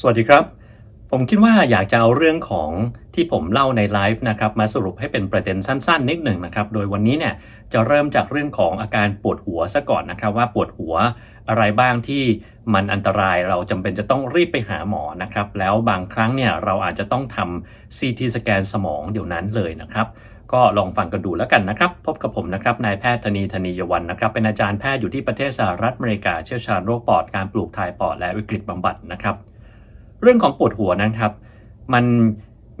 สวัสดีครับ ผมคิดว่าอยากจะเอาเรื่องของที่ผมเล่าในไลฟ์นะครับมาสรุปให้เป็นประเด็นสั้นๆ นิดหนึ่งนะครับ โดยวันนี้เนี่ยจะเริ่มจากเรื่องของอาการปวดหัวซะก่อนนะครับ ว่าปวดหัวอะไรบ้างที่มันอันตรายเราจำเป็นจะต้องรีบไปหาหมอนะครับ แล้วบางครั้งเนี่ยเราอาจจะต้องทำ CT สแกนสมองเดี๋ยวนั้นเลยนะครับ ก็ลองฟังกันดูแล้วกันนะครับ พบกับผมนะครับนายแพทย์ธนีธนียวันนะครับ เป็นอาจารย์แพทย์อยู่ที่ประเทศสหรัฐอเมริกาเชี่ยวชาญโรคปอดการปลูกถ่ายปอดและวิกฤตบำบัดนะครับ เรื่องของปวดหัวนะครับ มัน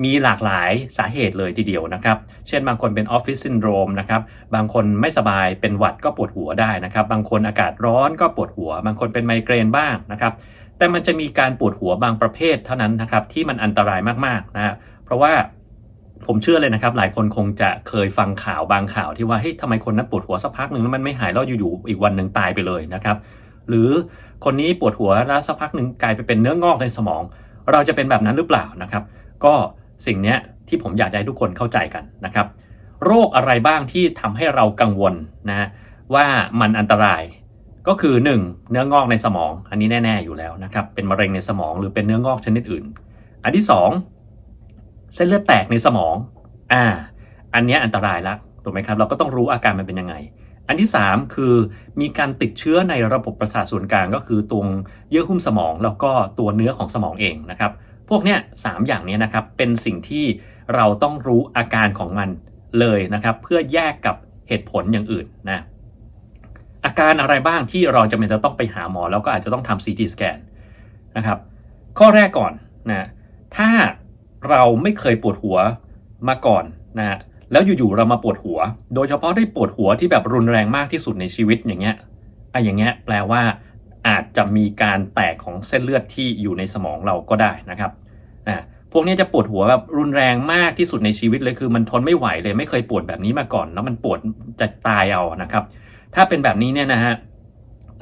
มีหลากหลายสาเหตุเลยทีเดียวนะครับ เช่นบางคนเป็นออฟฟิศซินโดรมนะครับ บางคนไม่สบายเป็นหวัดก็ปวดหัวได้นะครับ บางคนอากาศร้อนก็ปวดหัว บางคนเป็นไมเกรนบ้างนะครับ แต่มันจะมีการปวดหัวบางประเภทเท่านั้นนะครับที่มันอันตรายมากๆนะ เพราะว่าผมเชื่อเลยนะครับ หลายคนคงจะเคยฟังข่าวบางข่าวที่ว่าเฮ้ยทำไมคนนั้นปวดหัวสักพักหนึ่งแล้วมันไม่หายแล้วอยู่ๆอีกวันหนึ่งตายไปเลยนะครับ หรือคนนี้ปวดหัวแล้วสักพักหนึ่งกลายไปเป็นเนื้องอกในสมอง เราจะเป็นแบบนั้นหรือเปล่านะครับ ก็สิ่งนี้ที่ผมอยากให้ทุกคนเข้าใจกันนะครับ โรคอะไรบ้างที่ทำให้เรากังวลนะว่ามันอันตรายก็คือ 1. เนื้องอกในสมอง อันนี้แน่ ๆอยู่แล้วนะครับ เป็นมะเร็งในสมองหรือเป็นเนื้องอกชนิดอื่น อันที่ 2 เส้นเลือดแตกในสมอง อ่า อันนี้อันตรายละถูกไหมครับ เราก็ต้องรู้อาการมันเป็นยังไง อันที่ 3 คือมีการติดเชื้อในระบบประสาทส่วนกลางก็คือตรงเยื่อหุ้มสมอง แล้วก็ตัวเนื้อของสมองเองนะครับ พวกเนี้ยสามอย่างนี้นะครับเป็นสิ่งที่เราต้องรู้อาการของมันเลยนะครับ เพื่อแยกกับเหตุผลอย่างอื่นนะอาการอะไรบ้างที่เราจะเป็นจะต้องไปหาหมอ แล้วก็อาจจะต้องทำ CT สแกนนะครับข้อแรกก่อนนะถ้าเราไม่เคยปวดหัวมาก่อนนะ แล้วอยู่ๆเรามาปวดหัว โดยเฉพาะได้ปวดหัวที่แบบรุนแรงมากที่สุดในชีวิตอย่างเงี้ยไอ้อย่างเงี้ยแปลว่า อาจจะมีการแตกของเส้นเลือดที่อยู่ในสมองเราก็ได้นะครับนะพวกนี้จะปวดหัวแบบรุนแรงมากที่สุดในชีวิตเลยคือ มันทนไม่ไหวเลยไม่เคยปวดแบบนี้มาก่อน แล้วมันปวดจะตายเอานะครับ ถ้าเป็นแบบนี้เนี่ยนะฮะ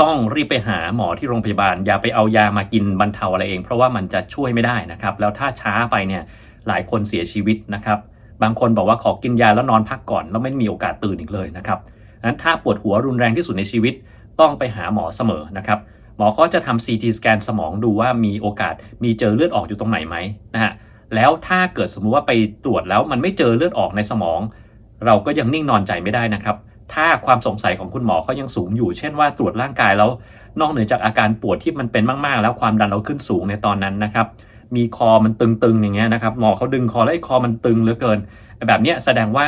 ต้องรีบไปหาหมอที่โรงพยาบาล อย่าไปเอายามากินบรรเทาอะไรเอง เพราะว่ามันจะช่วยไม่ได้นะครับ แล้วถ้าช้าไปเนี่ยหลายคนเสียชีวิตนะครับ บางคนบอกว่าขอกินยาแล้วนอนพักก่อน แล้วไม่มีโอกาสตื่นอีกเลยนะครับนั้นถ้าปวดหัวรุนแรงที่สุดในชีวิตต้องไปหาหมอเสมอนะครับหมอก็จะทำ CT สแกนสมองดูว่ามีโอกาสมีเจอเลือดออกอยู่ตรงไหนไหมนะฮะแล้วถ้าเกิดสมมุติว่าไปตรวจแล้วมันไม่เจอเลือดออกในสมอง เราก็ยังนิ่งนอนใจไม่ได้นะครับ ถ้าความสงสัยของคุณหมอเขายังสูงอยู่ เช่นว่าตรวจร่างกายแล้ว นอกเหนือจากอาการปวดที่มันเป็นมาก ๆ แล้วความดันเราขึ้นสูงในตอนนั้นนะครับ มีคอมันตึงๆอย่างเงี้ยนะครับหมอเขาดึงคอแล้วไอ้คอมันตึงเหลือเกิน แบบเนี้ยแสดงว่า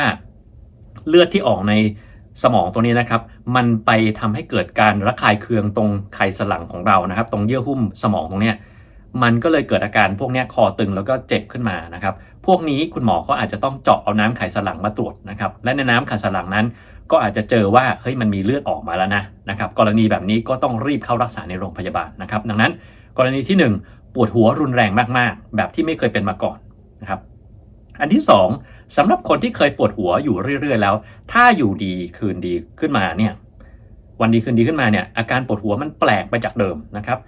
เลือดที่ออกในสมองตัวนี้นะครับ มันไปทำให้เกิดการระคายเคืองตรงไขสันหลังของเรานะครับ ตรงเยื่อหุ้มสมองตรงเนี้ยมันก็เลยเกิดอาการพวกนี้คอตึงแล้วก็เจ็บขึ้นมานะครับ พวกนี้คุณหมอก็อาจจะต้องเจาะเอาน้ำไขสันหลังมาตรวจนะครับ และในน้ำไขสันหลังนั้น ก็อาจจะเจอว่าเฮ้ยมันมีเลือดออกมาแล้วนะนะครับ กรณีแบบนี้ก็ต้องรีบเข้ารักษาในโรงพยาบาลนะครับ ดังนั้น กรณีที่ 1 ปวดหัวรุนแรงมากๆ แบบที่ไม่เคยเป็นมาก่อนนะครับอันที่2สำหรับคนที่เคยปวดหัวอยู่เรื่อย ๆ แล้ว ถ้าอยู่ดีคืนดีขึ้นมาเนี่ยวันดีคืนดีขึ้นมาเนี่ยอาการปวดหัวมันแปลกไปจากเดิมนะครับ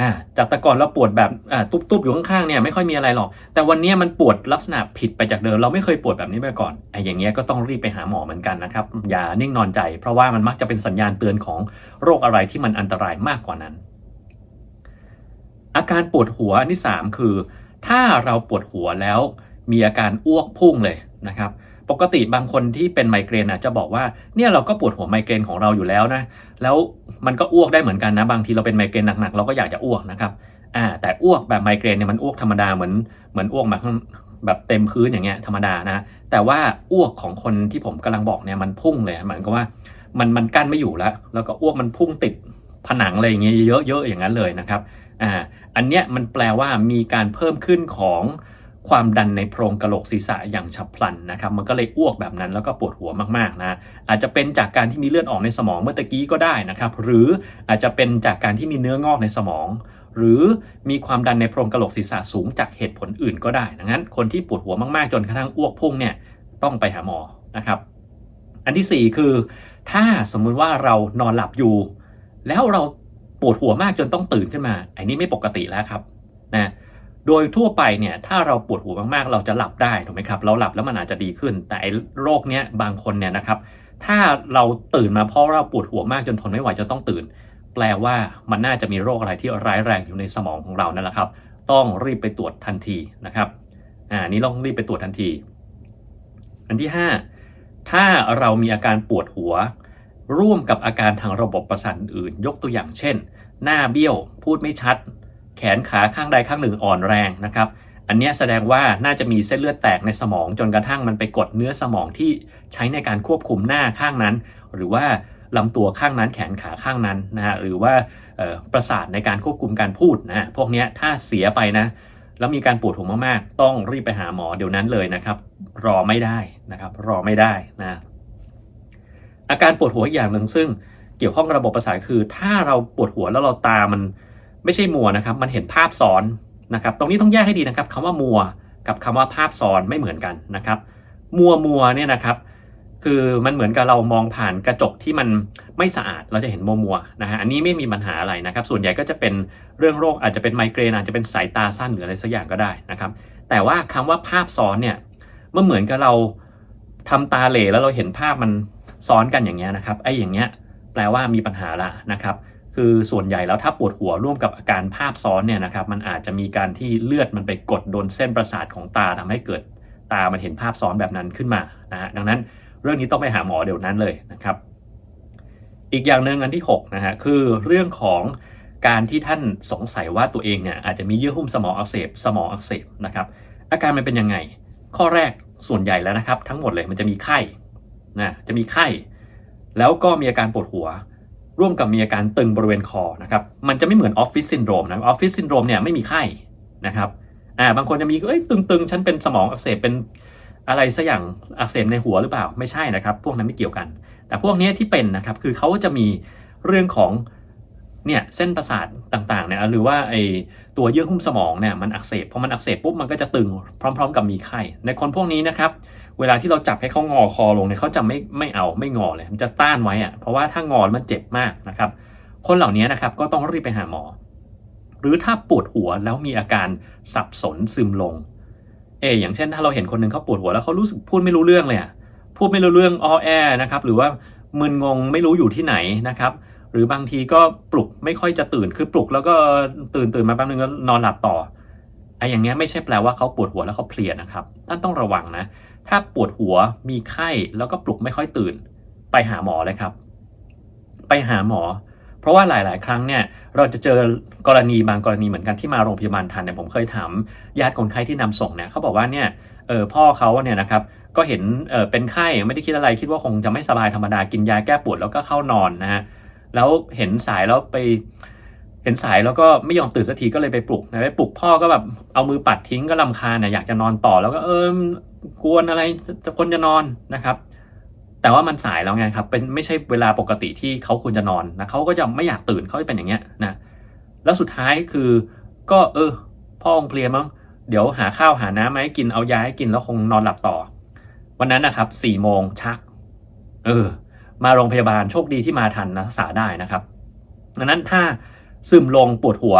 อ่าจากแต่ก่อนเราปวดแบบอ่าตุบๆอยู่ข้างๆเนี่ยไม่ค่อยมีอะไรหรอก แต่วันนี้มันปวดลักษณะผิดไปจากเดิม เราไม่เคยปวดแบบนี้มาก่อนไอ้อย่างเงี้ยก็ต้องรีบไปหาหมอเหมือนกันนะครับอย่านิ่งนอนใจ เพราะว่ามันมักจะเป็นสัญญาณเตือนของโรคอะไรที่มันอันตรายมากกว่านั้น อาการปวดหัวอันที่ 3 คือ ถ้าเราปวดหัวแล้วมีอาการอ้วกพุ่งเลยนะครับ ปกติบางคนที่เป็นไมเกรนอะจะบอกว่าเนี่ยเราก็ปวดหัวไมเกรนของเราอยู่แล้วนะ แล้วมันก็อ้วกได้เหมือนกันนะ บางทีเราเป็นไมเกรนหนักๆเราก็อยากจะอ้วกนะครับอ่าแต่อ้วกแบบไมเกรนเนี่ยมันอ้วกธรรมดาเหมือนเหมือนอ้วกแบบแบบเต็มพื้นอย่างเงี้ยธรรมดานะแต่ว่าอ้วกของคนที่ผมกำลังบอกเนี่ยมันพุ่งเลยเหมือนกับว่ามันมันกั้นไม่อยู่แล้ว แล้วก็อ้วกมันพุ่งติดผนังอะไรอย่างเงี้ยเยอะๆอย่างนั้นเลยนะครับ อ่าอันเนี้ยมันแปลว่ามีการเพิ่มขึ้นของความดันในโพรงกระโหลกศีรษะอย่างฉับพลันนะครับ มันก็เลยอ้วกแบบนั้นแล้วก็ปวดหัวมากๆนะ อาจจะเป็นจากการที่มีเลือดออกในสมองเมื่อตะกี้ก็ได้นะครับ หรืออาจจะเป็นจากการที่มีเนื้องอกในสมอง หรือมีความดันในโพรงกระโหลกศีรษะสูงจากเหตุผลอื่นก็ได้ดังนั้น คนที่ปวดหัวมากๆ จนกระทั่งอ้วกพุ่งเนี่ยต้องไปหาหมอนะครับ อันที่ 4 คือ ถ้าสมมุติว่าเรานอนหลับอยู่ แล้วเรา ปวดหัวมากจนต้องตื่นขึ้นมา อันนี้ไม่ปกติแล้วครับนะโดยทั่วไปเนี่ยถ้าเราปวดหัวมากๆ เราจะหลับได้ถูกไหมครับ เราหลับแล้วมันอาจจะดีขึ้น แต่โรคเนี้ยบางคนเนี่ยนะครับ ถ้าเราตื่นมาเพราะเราปวดหัวมากจนทนไม่ไหวจะต้องตื่น แปลว่ามันน่าจะมีโรคอะไรที่ร้ายแรงอยู่ในสมองของเรานั่นแหละครับ ต้องรีบไปตรวจทันทีนะครับอ่านี้ต้องรีบไปตรวจทันที อันที่ 5 ถ้าเรามีอาการปวดหัว ร่วมกับอาการทางระบบประสาทอื่น ยกตัวอย่างเช่น หน้าเบี้ยว พูดไม่ชัด แขนขาข้างใดข้างหนึ่งอ่อนแรงนะครับ อันนี้แสดงว่าน่าจะมีเส้นเลือดแตกในสมองจนกระทั่งมันไปกดเนื้อสมองที่ใช้ในการควบคุมหน้าข้างนั้น หรือว่าลำตัวข้างนั้นแขนขาข้างนั้นนะฮะหรือว่าประสาทในการควบคุมการพูดนะพวกนี้ถ้าเสียไปนะ แล้วมีการปวดหัวมากๆ ต้องรีบไปหาหมอเดี๋ยวนั้นเลยนะครับ รอไม่ได้นะครับ รอไม่ได้นะอาการปวดหัวอย่างหนึ่งซึ่ง เกี่ยวข้องกับระบบประสาทคือ ถ้าเราปวดหัวแล้วเราตามันไม่ใช่มัวนะครับมันเห็นภาพซ้อนนะครับ ตรงนี้ต้องแยกให้ดีนะครับคำว่ามัวกับคำว่าภาพซ้อนไม่เหมือนกันนะครับ มัวมัวเนี่ยนะครับคือมันเหมือนกับเรามองผ่านกระจกที่มันไม่สะอาดเราจะเห็นมัวมัวนะฮะอันนี้ไม่มีปัญหาอะไรนะครับ ส่วนใหญ่ก็จะเป็นเรื่องโรคอาจจะเป็นไมเกรนอาจจะเป็นสายตาสั้นหรืออะไรสักอย่างก็ได้นะครับ แต่ว่าคำว่าภาพซ้อนเนี่ยมันเหมือนกับเราทำตาเหล่แล้วเราเห็นภาพมันซ้อนกันอย่างเงี้ยนะครับไอ้อย่างเงี้ย แปลว่ามีปัญหาละนะครับคือส่วนใหญ่แล้วถ้าปวดหัวร่วมกับอาการภาพซ้อนเนี่ยนะครับมันอาจจะมีการที่เลือดมันไปกดโดนเส้นประสาทของตาทำให้เกิดตามันเห็นภาพซ้อนแบบนั้นขึ้นมานะฮะดังนั้นเรื่องนี้ต้องไปหาหมอเดี๋ยวนั้นเลยนะครับอีกอย่างหนึ่งอันที่6นะฮะคือเรื่องของการที่ท่านสงสัยว่าตัวเองเนี่ยอาจจะมีเยื่อหุ้มสมองอักเสบสมองอักเสบนะครับอาการมันเป็นยังไง ข้อแรกส่วนใหญ่แล้วนะครับ ทั้งหมดเลยมันจะมีไข้นะจะมีไข้ แล้วก็มีอาการปวดหัว ร่วมกับมีอาการตึงบริเวณคอนะครับมันจะไม่เหมือนออฟฟิศซินโดรมนะออฟฟิศซินโดรมเนี่ยไม่มีไข้นะครับอ่าบางคนจะมีเอ้ยตึงๆ ฉันเป็นสมองอักเสบเป็นอะไรสักอย่างอักเสบในหัวหรือเปล่าไม่ใช่นะครับ พวกนั้นไม่เกี่ยวกัน แต่พวกนี้ที่เป็นนะครับคือเขาจะมีเรื่องของเนี่ยเส้นประสาทต่างๆเนี่ยหรือว่าไอตัวเยื่อหุ้มสมองเนี่ยมันอักเสบพอมันอักเสบปุ๊บมันก็จะตึงพร้อม ๆ กับมีไข้ในคนพวกนี้นะครับ เวลาที่เราจับให้เขางอคอลงเนี่ยเขาจะไม่ไม่เอาไม่งอเลย มันจะต้านไว้อะเพราะว่าถ้างอมันเจ็บมากนะครับ คนเหล่านี้นะครับก็ต้องรีบไปหาหมอ หรือถ้าปวดหัวแล้วมีอาการสับสนซึมลงเอออย่างเช่น ถ้าเราเห็นคนหนึ่งเขาปวดหัวแล้วเขารู้สึกพูดไม่รู้เรื่องเลยอะพูดไม่รู้เรื่องอ้อแอนะครับ หรือว่ามึนงงไม่รู้อยู่ที่ไหนนะครับ หรือบางทีก็ปลุกไม่ค่อยจะตื่นคือปลุกแล้วก็ตื่นตื่นมาแป๊บนึงก็นอนหลับต่อไอ้อย่างเงี้ยไม่ใช่แปลว่าเขาปวดหัวแล้วเขาเพลียนะครับท่านต้องระวังนะ ถ้าปวดหัวมีไข้แล้วก็ปลุกไม่ค่อยตื่น ไปหาหมอเลยครับ ไปหาหมอ เพราะว่าหลาย ๆ ครั้งเนี่ยเราจะเจอกรณีบางกรณีเหมือนกันที่มาโรงพยาบาลทันเนี่ยผมเคยถามญาติคนไข้ที่นำส่งเนี่ยเขาบอกว่าเนี่ยเออพ่อเขาเนี่ยนะครับก็เห็นเออเป็นไข้ไม่ได้คิดอะไรคิดว่าคงจะไม่สบายธรรมดากินยาแก้ปวดแล้วก็เข้านอนนะฮะแล้วเห็นสายแล้วไปเห็นสายแล้วก็ไม่ยอมตื่นสักทีก็เลยไปปลุกนะไปปลุกพ่อก็แบบเอามือปัดทิ้งก็ลำคาญเนี่ยอยากจะนอนต่อแล้วก็เออ กวนอะไรจะคนจะนอนนะครับ แต่ว่ามันสายแล้วไงครับ เป็นไม่ใช่เวลาปกติที่เขาควรจะนอนนะเขาก็จะไม่อยากตื่นเขาจะเป็นอย่างเงี้ยนะแล้วสุดท้ายคือก็เออพ่อคงเพลียมั้งเดี๋ยวหาข้าวหาน้ำมาให้กินเอายาให้กินแล้วคงนอนหลับต่อ วันนั้นนะครับสี่โมงชัก เออ มาโรงพยาบาลโชคดีที่มาทันนะรักษาได้นะครับ ดังนั้นถ้าซึมลงปวดหัว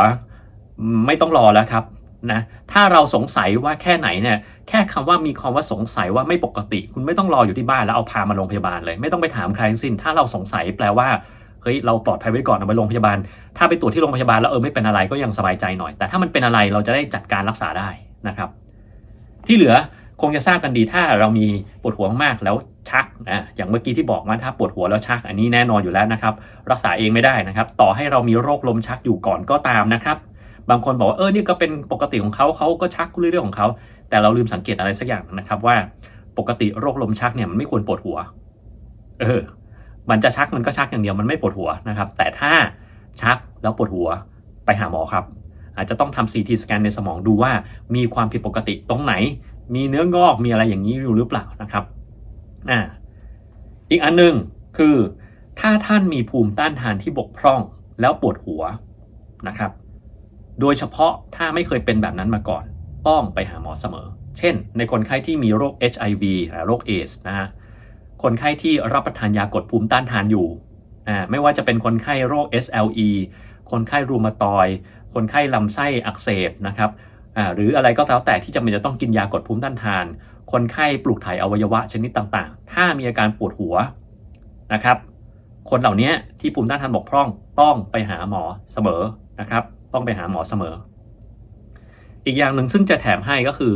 ไม่ต้องรอแล้วครับ นะถ้าเราสงสัยว่าแค่ไหนเนี่ยแค่คำว่ามีความว่าสงสัยว่าไม่ปกติ คุณไม่ต้องรออยู่ที่บ้านแล้วเอาพามาโรงพยาบาลเลย ไม่ต้องไปถามใครทั้งสิ้น ถ้าเราสงสัยแปลว่าเฮ้ยเราปลอดภัยไว้ก่อนเอาไปโรงพยาบาล ถ้าไปตรวจที่โรงพยาบาลแล้วเออไม่เป็นอะไรก็ยังสบายใจหน่อย แต่ถ้ามันเป็นอะไรเราจะได้จัดการรักษาได้นะครับ ที่เหลือคงจะทราบกันดีถ้าเรามีปวดหัวมากแล้วชักนะอย่างเมื่อกี้ที่บอกว่าถ้าปวดหัวแล้วชักอันนี้แน่นอนอยู่แล้วนะครับ รักษาเองไม่ได้นะครับ ต่อให้เรามีโรคลมชักอยู่ก่อนก็ตามนะครับ บางคนบอกว่าเออนี่ก็เป็นปกติของเขาเขาก็ชักเรื่องของเขา แต่เราลืมสังเกตอะไรสักอย่างนะครับว่าปกติโรคลมชักเนี่ยมันไม่ควรปวดหัว เออ มันจะชักมันก็ชักอย่างเดียวมันไม่ปวดหัวนะครับ แต่ถ้าชักแล้วปวดหัวไปหาหมอครับ อาจจะต้องทำ CT สแกนในสมองดูว่ามีความผิดปกติตรงไหน มีเนื้องอกมีอะไรอย่างนี้อยู่หรือเปล่านะครับอ่าอีกอันหนึงคือถ้าท่านมีภูมิต้านทานที่บกพร่องแล้วปวดหัวนะครับ โดยเฉพาะถ้าไม่เคยเป็นแบบนั้นมาก่อน ต้องไปหาหมอเสมอ เช่น ในคนไข้ที่มีโรค HIV อ่าโรคเอสนะฮะคนไข้ที่รับประทานยากดภูมิต้านทานอยู่อ่าไม่ว่าจะเป็นคนไข้โรค SLE คนไข้รูมาตอยด์คนไข้ลำไส้อักเสบนะครับอ่าหรืออะไรก็แล้วแต่ที่จำเป็นจะต้องกินยากดภูมิต้านทาน คนไข้ปลูกถ่ายอวัยวะชนิดต่างๆ ถ้ามีอาการปวดหัวนะครับ คนเหล่านี้ที่ภูมิต้านทานบกพร่องต้องไปหาหมอเสมอนะครับ ต้องไปหาหมอเสมอ อีกอย่างหนึ่งซึ่งจะแถมให้ก็คือ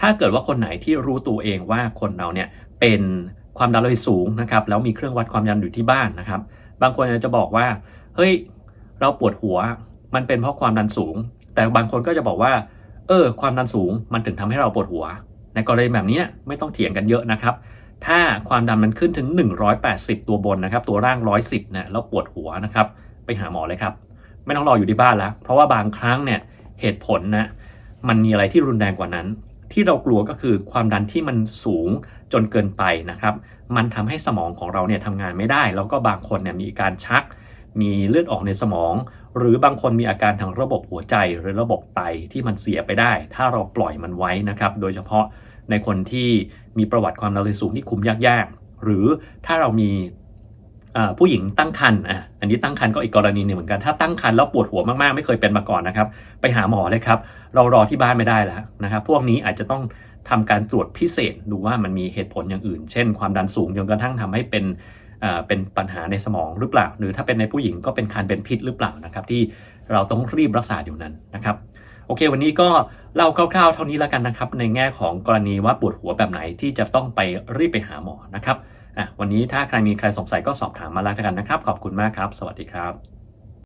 ถ้าเกิดว่าคนไหนที่รู้ตัวเองว่าคนเราเนี่ยเป็นความดันโลหิตสูงนะครับแล้วมีเครื่องวัดความดันอยู่ที่บ้านนะครับ บางคนอาจจะบอกว่าเฮ้ยเราปวดหัวมันเป็นเพราะความดันสูง แต่บางคนก็จะบอกว่า เออ ความดันสูงมันถึงทำให้เราปวดหัว ในกรณีแบบนี้ไม่ต้องเถียงกันเยอะนะครับ ถ้าความดันมันขึ้นถึง 180 ตัวบนนะครับ ตัวร่าง 110นะแล้วปวดหัวนะครับ ไปหาหมอเลยครับ ไม่ต้องรออยู่ที่บ้านแล้ว เพราะว่าบางครั้งเนี่ยเหตุผลนะมันมีอะไรที่รุนแรงกว่านั้น ที่เรากลัวก็คือความดันที่มันสูงจนเกินไปนะครับ มันทำให้สมองของเราเนี่ยทำงานไม่ได้ แล้วก็บางคนเนี่ยมีการชัก มีเลือดออกในสมอง หรือบางคนมีอาการทางระบบหัวใจหรือระบบไตที่มันเสียไปได้ ถ้าเราปล่อยมันไว้นะครับ โดยเฉพาะในคนที่มีประวัติความดันโลหิตสูงที่คุมยากๆ หรือถ้าเรามี ผู้หญิงตั้งครรภ์อะอันนี้ตั้งครรภ์ก็อีกกรณีหนึ่งเหมือนกันถ้าตั้งครรภ์แล้วปวดหัวมากๆ ไม่เคยเป็นมาก่อนนะครับ ไปหาหมอเลยครับ เรารอที่บ้านไม่ได้แล้วนะครับ พวกนี้อาจจะต้องทำการตรวจพิเศษดูว่ามันมีเหตุผลอย่างอื่น เช่น ความดันสูงจนกระทั่งทำให้เป็นเอ่อเป็นปัญหาในสมองหรือเปล่า หรือถ้าเป็นในผู้หญิงก็เป็นคันเป็นพิษหรือเปล่านะครับที่เราต้องรีบรักษาอยู่นั้นนะครับโอเค วันนี้ก็เล่าคร่าวๆ เท่านี้แล้วกันนะครับ ในแง่ของกรณีว่าปวดหัวแบบไหนที่จะต้องไปรีบไปหาหมอนะครับ อะวันนี้ถ้าใครมีใครสงสัยก็สอบถามมาแล้วกันนะครับ ขอบคุณมากครับ สวัสดีครับ